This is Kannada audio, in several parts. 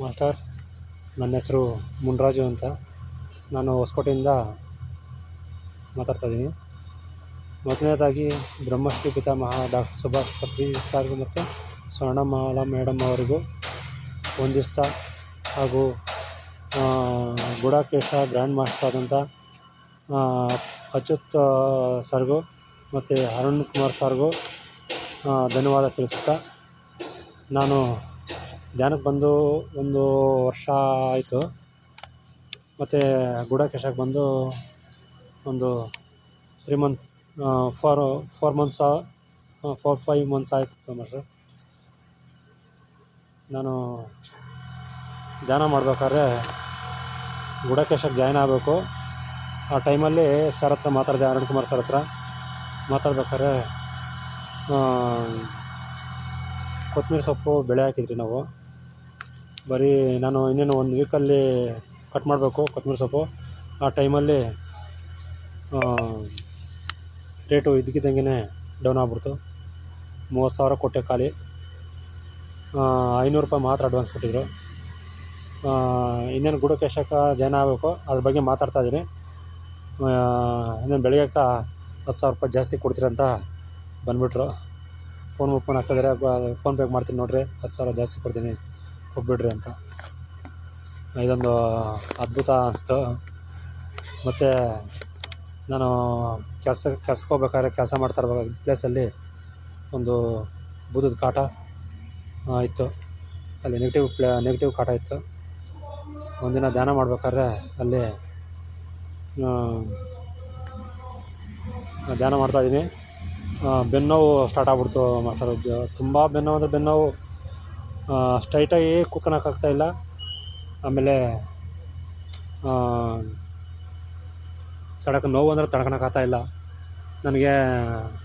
ಮಾಸ್ಟರ್, ನನ್ನ ಹೆಸರು ಮುನ್ರಾಜು ಅಂತ. ನಾನು ಹೊಸಕೋಟೆಯಿಂದ ಮಾತಾಡ್ತಾಯಿದ್ದೀನಿ ಮೊದಲನೇದಾಗಿ ಬ್ರಹ್ಮಶ್ರೀ ಪಿತಾಮಹ ಡಾಕ್ಟರ್ ಸುಭಾಷ್ ಪತ್ರಿ ಸರ್ಗೂ ಮತ್ತು ಸ್ವರ್ಣಮಾಲಾ ಮೇಡಮ್ ಅವರಿಗೂ ವಂದಿಸ್ತಾ ಹಾಗೂ ಗುಡಾಕೇಶ ಗ್ರ್ಯಾಂಡ್ ಮಾಸ್ಟರ್ ಆದಂಥ ಅಚ್ಯುತ್ ಸರ್ಗೂ ಮತ್ತು ಅರುಣ್ ಕುಮಾರ್ ಸರ್ಗೂ ಧನ್ಯವಾದ ತಿಳಿಸುತ್ತಾ ನಾನು ಧ್ಯಾನಕ್ಕೆ ಬಂದು ಒಂದು ವರ್ಷ ಆಯಿತು. ಮತ್ತು ಗುಡಕೇಶಕ್ಕೆ ಬಂದು ಒಂದು three month four four months four five months ಆಯಿತು ಮಾಸ್ಟ್ರೆ. ನಾನು ಧ್ಯಾನ ಮಾಡ್ಬೇಕಾದ್ರೆ ಗುಡಕೇಶಕ್ಕೆ ಜಾಯ್ನ್ ಆಗಬೇಕು. ಆ ಟೈಮಲ್ಲಿ ಸರ್ ಹತ್ರ ಮಾತಾಡಿದೆ, ಅರುಣ್ ಕುಮಾರ್ ಸರ್ ಹತ್ರ ಮಾತಾಡ್ಬೇಕಾದ್ರೆ ಕೊತ್ತಂಬರಿ ಸೊಪ್ಪು ಬೆಳೆ ಹಾಕಿದ್ರಿ ನಾವು. ಬರೀ ನಾನು ಇನ್ನೇನು ಒಂದು ವೀಕಲ್ಲಿ ಕಟ್ ಮಾಡಬೇಕು ಕೊತ್ತಂಬರಿ ಸೊಪ್ಪು. ಆ ಟೈಮಲ್ಲಿ ರೇಟು ಇದ್ದಕ್ಕಿದ್ದಂಗೆ ಡೌನ್ ಆಗ್ಬಿಡ್ತು. ಮೂವತ್ತು ಸಾವಿರ ಕೊಟ್ಟೆ ಖಾಲಿ. ಐನೂರು ರೂಪಾಯಿ ಮಾತ್ರ ಅಡ್ವಾನ್ಸ್ ಕೊಟ್ಟಿದ್ದರು ಇನ್ನೇನು ಗುಡಕೇಶಕ್ಕೆ ಜಾಯ್ನ್ ಆಗಬೇಕು, ಅದ್ರ ಬಗ್ಗೆ ಮಾತಾಡ್ತಾ ಇದ್ದೀನಿ. ಇನ್ನೇನು ಬೆಳಗ್ಗೆಗೆ ಹತ್ತು ಸಾವಿರ ರೂಪಾಯಿ ಜಾಸ್ತಿ ಕೊಡ್ತೀರಂತ ಬಂದುಬಿಟ್ರು. ಫೋನ್ ಓಪನ್ ಹಾಕಿದ್ರೆ ಫೋನ್ಪೇ ಮಾಡ್ತೀನಿ ನೋಡಿರಿ, ಹತ್ತು ಸಾವಿರ ಜಾಸ್ತಿ ಕೊಡ್ತೀನಿ. ಕೊಟ್ಬಿಡ್ರಿ ಅಂತ. ಇದೊಂದು ಅದ್ಭುತ ಅನಿಸ್ತು. ಮತ್ತು ನಾನು ಕೆಲಸ, ಕೆಲ್ಸಕ್ಕೆ ಹೋಗ್ಬೇಕಾದ್ರೆ ಕೆಲಸ ಮಾಡ್ತಾ ಇರೋ ಪ್ಲೇಸಲ್ಲಿ ಒಂದು ಬೂದದ ಕಾಟ ಇತ್ತು. ಅಲ್ಲಿ ನೆಗೆಟಿವ್ ಪ್ಲೇ ನೆಗೆಟಿವ್ ಕಾಟ ಇತ್ತು. ಒಂದಿನ ಧ್ಯಾನ ಮಾಡ್ಬೇಕಾದ್ರೆ ಅಲ್ಲಿ ಧ್ಯಾನ ಮಾಡ್ತಾಯಿದ್ದೀನಿ ಬೆನ್ನೋವು ಸ್ಟಾರ್ಟ್ ಆಗ್ಬಿಡ್ತು ಮಾಸ್ಟರ್. ತುಂಬ ಬೆನ್ನೋವು ಅಂದರೆ ಬೆನ್ನೋವು ಸ್ಟ್ರೈಟಾಗಿ ಇಲ್ಲ. ಆಮೇಲೆ ತಡಕ ನೋವು ಅಂದರೆ ತಡ್ಕೊಳಕ್ಕಾಗ್ತಾಯಿಲ್ಲ ನನಗೆ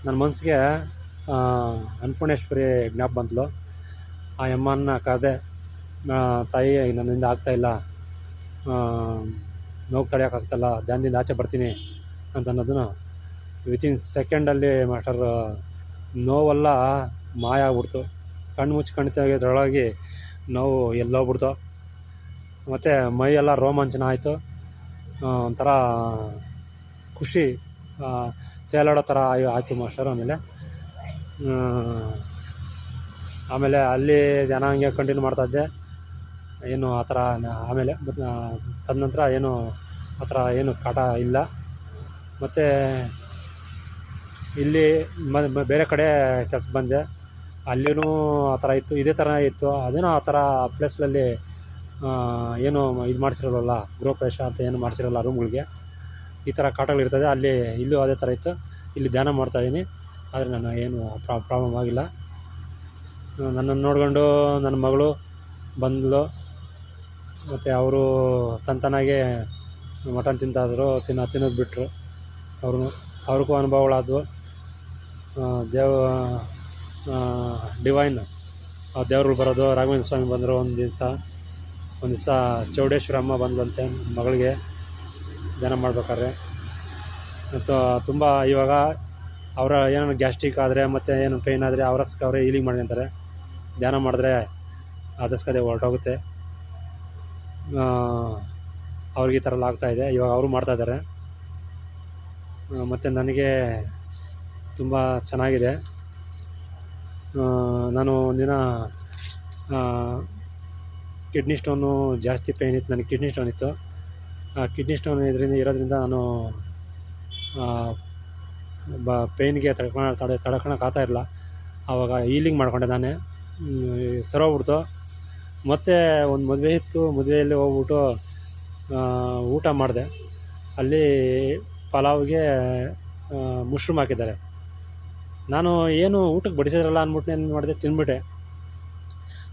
ನನ್ನ ಮನಸ್ಸಿಗೆ ಅನ್ನಪೂರ್ಣೇಶ್ವರಿ ಜ್ಞಾಪ ಬಂದಳು ಆ ಯಮ್ಮನ ಕರೆದೆ ತಾಯಿ ನನ್ನಿಂದ ಆಗ್ತಾಯಿಲ್ಲ ನೋವು ತಡೆಯೋಕ್ಕಾಗ್ತಾಯಿಲ್ಲ ಧ್ಯಾನದಿಂದ ಆಚೆ ಬರ್ತೀನಿ ಅಂತ ಅನ್ನೋದನ್ನು ವಿತಿನ್ ಸೆಕೆಂಡಲ್ಲಿ ಮಾಸ್ಟರ್ ನೋವೆಲ್ಲ ಮಾಯ ಆಗ್ಬಿಡ್ತು. ಕಣ್ಣು ಮುಚ್ಚಿ ಕಣ್ಣು ನಾವು ಎಲ್ಲೋಗ್ಬಿಡ್ತು ಮತ್ತು ಮೈಯೆಲ್ಲ ರೋಮಾಂಚನ ಆಯಿತು. ಒಂಥರ ಖುಷಿ ತೇಲಾಡೋ ಥರ ಆಯಿತು ಮಾಸ್ಟರ್ ಆಮೇಲೆ. ಆಮೇಲೆ ಅಲ್ಲಿ ಜನ ಹಂಗೆ ಕಂಟಿನ್ಯೂ ಮಾಡ್ತಾಯಿದ್ದೆ ಏನು ಆ ಥರ ಆಮೇಲೆ ತದನಂತರ ಏನು ಆ ಥರ ಏನು ಕಾಟ ಇಲ್ಲ. ಮತ್ತು ಇಲ್ಲಿ ಬೇರೆ ಕಡೆ ಕೆಲಸ ಬಂದೆ. ಅಲ್ಲಿಯೂ ಆ ಥರ ಇತ್ತು, ಇದೇ ಥರ ಇತ್ತು. ಅದೇನೋ ಆ ಥರ ಪ್ಲೇಸ್ಗಳಲ್ಲಿ ಏನು ಇದು ಮಾಡಿಸಿರಲ್ವಲ್ಲ, ಗೃಹಪ್ರವೇಶ ಅಂತ ಏನು ಮಾಡಿಸಿರಲ್ಲ ರೂಮ್ಗಳಿಗೆ ಈ ಥರ ಕಾಟಗಳಿರ್ತದೆ ಅಲ್ಲಿ, ಇಲ್ಲೂ ಅದೇ ಥರ ಇತ್ತು. ಇಲ್ಲಿ ಧ್ಯಾನ ಮಾಡ್ತಾಯಿದ್ದೀನಿ ಆದರೆ ನಾನು ಏನು ಪ್ರಾಬ್ಲಮ್ ಆಗಿಲ್ಲ. ನನ್ನನ್ನು ನೋಡ್ಕೊಂಡು ನನ್ನ ಮಗಳು ಬಂದಳು ಮತ್ತು ಅವರು ತಂತನಾಗೆ ಮಟನ್ ತಿಂತಾಯಿದ್ರು. ತಿನ್ನ, ತಿನ್ನೋದು ಬಿಟ್ಟರು ಅವ್ರೂ, ಅವ್ರಿಗೂ ಅನುಭವಗಳಾದವು. ದೇವ ಡಿವೈನ್ ದೇವ್ರುಗಳು ಬರೋದು, ರಾಘವೇಂದ್ರ ಸ್ವಾಮಿ ಬಂದರು ಒಂದು ದಿವಸ. ಒಂದು ದಿವಸ ಚೌಡೇಶ್ವರಮ್ಮ ಬಂದಂತೆ ಮಗಳಿಗೆ. ಧ್ಯಾನ ಮಾಡ್ಬೇಕಾದ್ರೆ. ಮತ್ತು ತುಂಬ ಇವಾಗ ಅವರ ಏನೋ ಗ್ಯಾಸ್ಟ್ರಿಕ್ ಆದರೆ ಮತ್ತು ಏನು ಪೇಯ್ನ್ ಆದರೆ ಅವರಸ್ಕ ಅವರೇ ಹೀಲಿಂಗ್ ಮಾಡ್ಕೊಂತಾರೆ ಧ್ಯಾನ ಮಾಡಿದ್ರೆ ಅದಸ್ಕದೆ ಹೊರಟೋಗುತ್ತೆ. ಅವ್ರಿಗೆ ಈ ಥರ ಆಗ್ತಾಯಿದೆ ಇವಾಗ ಅವರು ಮಾಡ್ತಾಯಿದ್ದಾರೆ ಮತ್ತು ನನಗೆ ತುಂಬ ಚೆನ್ನಾಗಿದೆ. ನಾನು ಒಂದಿನ ಕಿಡ್ನಿ ಸ್ಟೋನು ಜಾಸ್ತಿ ಪೇಯ್ನ್ ಇತ್ತು. ನನಗೆ ಕಿಡ್ನಿ ಸ್ಟೋನ್ ಇತ್ತು. ಆ ಕಿಡ್ನಿ ಸ್ಟೋನ್ ಇದರಿಂದ, ಇರೋದ್ರಿಂದ ನಾನು ಬ ಪೇಯ್ನ್ಗೆ ತಡ್ಕೊಳ ತಡೆ ತಡ್ಕೊಳಕ್ಕೆ ಆಗ್ತಾಯಿರಲಿಲ್ಲ ಆವಾಗ ಈಲಿಂಗ್ ಮಾಡಿಕೊಂಡೆ ನಾನೇ. ಸರೋಗ್ಬಿಡ್ತು ಮತ್ತು ಒಂದು ಮದುವೆ ಇತ್ತು. ಮದುವೆಯಲ್ಲಿ ಹೋಗ್ಬಿಟ್ಟು ಊಟ ಮಾಡಿದೆ. ಅಲ್ಲಿ ಪಲಾವ್ಗೆ ಮುಶ್ರೂಮ್ ಹಾಕಿದ್ದಾರೆ. ನಾನು ಏನು ಊಟಕ್ಕೆ ಬಡಿಸಿದ್ರಲ್ಲ ಅಂದ್ಬಿಟ್ಟು ಏನು ಮಾಡಿದೆ? ತಿಂದ್ಬಿಟ್ಟೆ.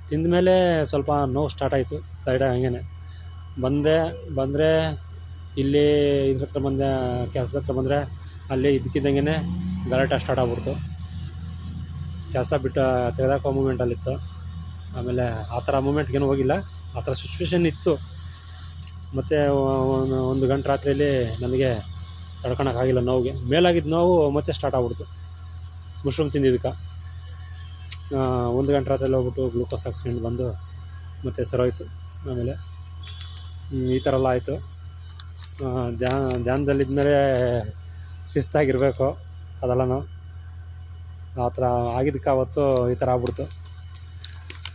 ತಿಂದಮೇಲೆ ಸ್ವಲ್ಪ ನೋವು ಸ್ಟಾರ್ಟ್ ಆಯಿತು ಲೈಟಾಗಿ ಹಂಗೇ ಬಂದೆ, ಬಂದರೆ ಇಲ್ಲಿ ಇದ್ರ ಹತ್ರ ಬಂದೆ, ಕೆಲಸದ ಹತ್ರ ಬಂದರೆ ಅಲ್ಲಿ ಇದ್ದಕ್ಕಿದ್ದಂಗೆ ಗಲಾಟೆ ಸ್ಟಾರ್ಟ್ ಆಗ್ಬಿಡ್ತು. ಕೆಲಸ ಬಿಟ್ಟು ತೆಗೆದಾಕೋ ಮೂಮೆಂಟಲ್ಲಿತ್ತು ಆಮೇಲೆ ಆ ಥರ ಮೂಮೆಂಟ್ಗೇನು ಹೋಗಿಲ್ಲ, ಆ ಥರ ಸಿಚುವೇಶನ್ ಇತ್ತು. ಮತ್ತು ಒಂದು ಗಂಟೆ ರಾತ್ರಿಯಲ್ಲಿ ನನಗೆ ತಡ್ಕೊಳಕ್ಕಾಗಿಲ್ಲ ನೋವಿಗೆ. ಮೇಲಾಗಿದ್ದ ನೋವು ಮತ್ತೆ ಸ್ಟಾರ್ಟ್ ಆಗ್ಬಿಡ್ತು. ಮುಶ್ರೂಮ್ ತಿಂದಿದ್ದಕ್ಕೆ. ಒಂದು ಗಂಟೆ ರಾತ್ರಿ ಹೋಗ್ಬಿಟ್ಟು ಗ್ಲೂಕೋಸ್ ಹಾಕ್ಸ್ಕೊಂಡು ಬಂದು ಮತ್ತೆ ಸರೋಯ್ತು ಆಮೇಲೆ ಈ ಥರ ಎಲ್ಲ ಆಯಿತು. ಧ್ಯಾನ, ಧ್ಯಾನದಲ್ಲಿದ್ಮೇಲೆ ಶಿಸ್ತಾಗಿರಬೇಕು ಅದೆಲ್ಲನೂ. ಆ ಥರ ಆಗಿದ್ದಕ್ಕೆ ಅವತ್ತು ಈ ಥರ ಆಗ್ಬಿಡ್ತು.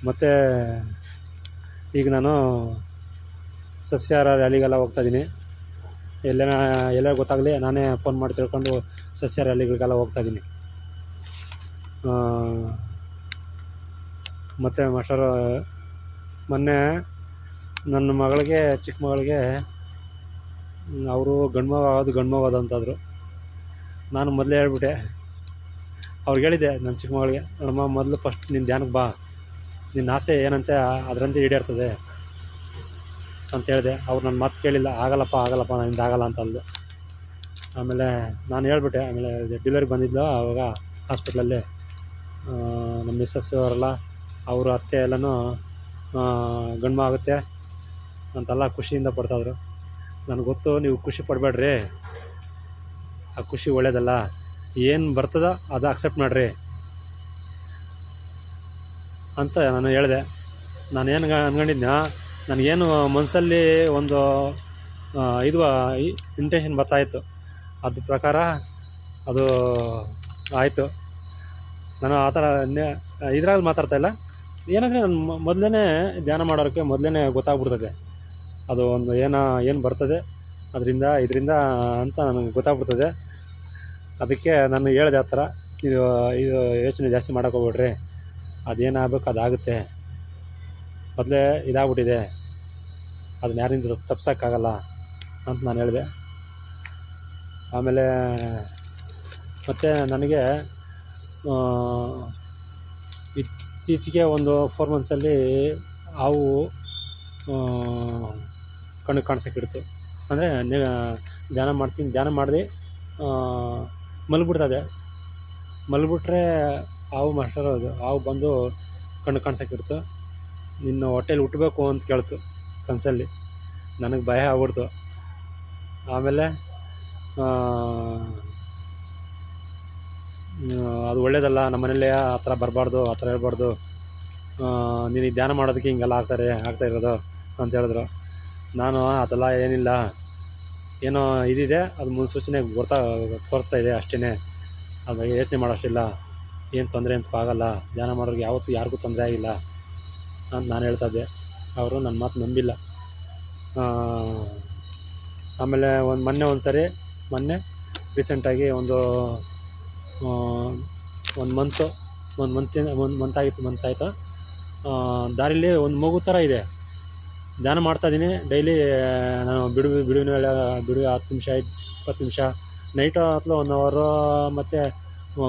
ಮತ್ತು ಈಗ ನಾನು ಸಸ್ಯಾಹಾರ ರ್ಯಾಲಿಗೆಲ್ಲ ಹೋಗ್ತಾಯಿದ್ದೀನಿ ಎಲ್ಲೇನ ಎಲ್ಲೇ ಗೊತ್ತಾಗಲಿ, ನಾನೇ ಫೋನ್ ಮಾಡಿ ತಿಳ್ಕೊಂಡು ಸಸ್ಯ ರ್ಯಾಲಿಗಳಿಗೆಲ್ಲ ಹೋಗ್ತಾಯಿದ್ದೀನಿ ಮತ್ತು ಮಾಸ್ಟರ್, ಮೊನ್ನೆ ನನ್ನ ಮಗಳಿಗೆ, ಚಿಕ್ಕ ಮಗಳಿಗೆ, ಅವರು ಗಂಡು ಮಗ ಆಗೋದು ಗಂಡು ಮಗ ಅದಂತಾದರು ಅಂತಂದರು. ನಾನು ಮೊದಲೇ ಹೇಳ್ಬಿಟ್ಟೆ. ಅವ್ರಿಗೆ ಹೇಳಿದ್ದೆ ನನ್ನ ಚಿಕ್ಕ ಮಗಳಿಗೆ ನಮ್ಮ ಮೊದಲು ಫಸ್ಟ್ ನಿನ್ನ ಧ್ಯಾನಕ್ಕೆ ಬಾ. ನಿನ್ನ ಆಸೆ ಏನಂತೆ ಅದರಂತೆ ಈಡೇರ್ತದೆ. ಅಂತ ಹೇಳಿದೆ. ಅವ್ರು ನನ್ನ ಮಾತು ಕೇಳಿಲ್ಲ, ಆಗಲ್ಲಪ್ಪ ಆಗಲ್ಲಪ್ಪ ನಿಂದ ಆಗಲ್ಲ ಅಂತ ಅಂದು ಆಮೇಲೆ ನಾನು ಹೇಳ್ಬಿಟ್ಟೆ, ಆಮೇಲೆ ಡೆಲಿವರಿ ಬಂದಿದ್ಲು ಆವಾಗ ಹಾಸ್ಪಿಟ್ಲಲ್ಲಿ ನಮ್ಮ ಮಿಸ್ಸಸ್ಸು ಅವರೆಲ್ಲ, ಅವರು ಅತ್ತೆ ಎಲ್ಲನೂ ಗಂಡು ಆಗುತ್ತೆ ಅಂತೆಲ್ಲ ಖುಷಿಯಿಂದ ಪಡ್ತಾಯಿದ್ರು ನನಗೆ ಗೊತ್ತು, ನೀವು ಖುಷಿ ಪಡಬೇಡ್ರಿ. ಆ ಖುಷಿ ಒಳ್ಳೇದಲ್ಲ. ಏನು ಬರ್ತದೋ ಅದು ಅಕ್ಸೆಪ್ಟ್ ಮಾಡಿರಿ ಅಂತ ನಾನು ಹೇಳಿದೆ. ನಾನು ಏನು ಅನ್ಕೊಂಡಿದ್ನ? ನನಗೇನು ಮನಸ್ಸಲ್ಲಿ ಒಂದು ಇದು ಇಂಟೆನ್ಷನ್ ಬರ್ತಾಯಿತ್ತು ಅದ್ರ ಪ್ರಕಾರ ಅದು ಆಯಿತು. ನಾನು ಆ ಥರ ಇದ್ರಲ್ಲಿ ಮಾತಾಡ್ತಾ ಇಲ್ಲ. ಏನಂದರೆ ನಾನು ಮೊದಲೇ ಧ್ಯಾನ ಮಾಡೋಕ್ಕೆ ಮೊದಲೇ ಗೊತ್ತಾಗ್ಬಿಡ್ತದೆ. ಅದು ಒಂದು ಏನು ಏನು ಬರ್ತದೆ, ಅದರಿಂದ, ಇದರಿಂದ ಅಂತ ನನಗೆ ಗೊತ್ತಾಗ್ಬಿಡ್ತದೆ. ಅದಕ್ಕೆ ನಾನು ಹೇಳಿದೆ ಆ ಥರ, ಇದು ಇದು ಯೋಚನೆ ಜಾಸ್ತಿ ಮಾಡೋಕೆ ಹೋಗ್ಬೇಡ್ರಿ. ಅದೇನಾಗಬೇಕು ಅದಾಗುತ್ತೆ. ಮೊದಲೇ ಇದಾಗ್ಬಿಟ್ಟಿದೆ. ಅದನ್ನ ಯಾರಿಂದ ತಪ್ಸೋಕ್ಕಾಗಲ್ಲ ಅಂತ ನಾನು ಹೇಳಿದೆ. ಆಮೇಲೆ ಮತ್ತು ನನಗೆ ಇತ್ತೀಚೆಗೆ ಒಂದು ಫೋರ್ ಮಂತ್ಸಲ್ಲಿ ಹಾವು ಕಣ್ಣು ಕಣ್ಣಿಗೆ ಕಾಣಿಸೋಕ್ಕಿಡ್ತು ಅಂದರೆ ಧ್ಯಾನ ಮಾಡ್ತೀನಿ, ಧ್ಯಾನ ಮಾಡಿದೆ ಮಲಗಿಬಿಡ್ತದೆ ಮಲಗಿಬಿಟ್ರೆ ಹಾವು ಮಾಸ್ಟರ್ ಅದು, ಹಾವು ಬಂದು ಕಣ್ಣು ಕಾಣಿಸೋಕ್ಕಿಡ್ತು ನಿನ್ನ ಹೊಟ್ಟೆಲಿ ಹುಟ್ಟಬೇಕು ಅಂತ ಕೇಳ್ತು ಕನಸಲ್ಲಿ. ನನಗೆ ಭಯ ಆಗ್ಬಿಡ್ತು. ಆಮೇಲೆ ಅದು ಒಳ್ಳೇದಲ್ಲ, ನಮ್ಮ ಮನೇಲಿ ಆ ಥರ ಬರಬಾರ್ದು, ಆ ಥರ ಹೇಳ್ಬಾರ್ದು. ನೀನು ಧ್ಯಾನ ಮಾಡೋದಕ್ಕೆ ಹಿಂಗೆಲ್ಲ ಆಗ್ತಾರೆ, ಆಗ್ತಾ ಇರೋದು ಅಂತ ಹೇಳಿದ್ರು. ನಾನು ಅದೆಲ್ಲ ಏನಿಲ್ಲ. ಏನೋ ಇದಿದೆ, ಅದು ಮುನ್ಸೂಚನೆ ಗೊತ್ತಾ, ತೋರಿಸ್ತಾ ಇದೆ ಅಷ್ಟೇ ಅದು ಯೋಚನೆ ಮಾಡೋಷ್ಟಿಲ್ಲ. ಏನು ತೊಂದರೆ ಅಂತೂ ಆಗೋಲ್ಲ. ಧ್ಯಾನ ಮಾಡೋರಿಗೆ ಯಾವತ್ತೂ ಯಾರಿಗೂ ತೊಂದರೆ ಆಗಿಲ್ಲ. ಅಂತ ನಾನು ಹೇಳ್ತಾ ಇದ್ದೆ. ಅವರು ನನ್ನ ಮಾತು ನಂಬಿಲ್ಲ. ಆಮೇಲೆ ಒಂದು ಮೊನ್ನೆ ಒಂದು ಸರಿ ಮೊನ್ನೆ ರೀಸೆಂಟಾಗಿ ಒಂದು ಒಂದು ಮಂತು ಒಂದು ಮಂತಿನ ಒಂದು ಮಂತ್ ಆಗಿತ್ತು ಮಂತ್ ಆಯಿತು? ದಾರಿಲಿ ಒಂದು ಮಗು ಥರ ಇದೆ. ಧ್ಯಾನ ಮಾಡ್ತಾಯಿದ್ದೀನಿ ಡೈಲಿ ನಾನು ಬಿಡು, ಬಿಡುವಿನ ವೇಳೆ, ಬಿಡು, ಹತ್ತು ನಿಮಿಷ ಇಪ್ಪತ್ತು ನಿಮಿಷ. ನೈಟು ಅಥ್ವಾ ಒನ್ ಅವರು ಮತ್ತು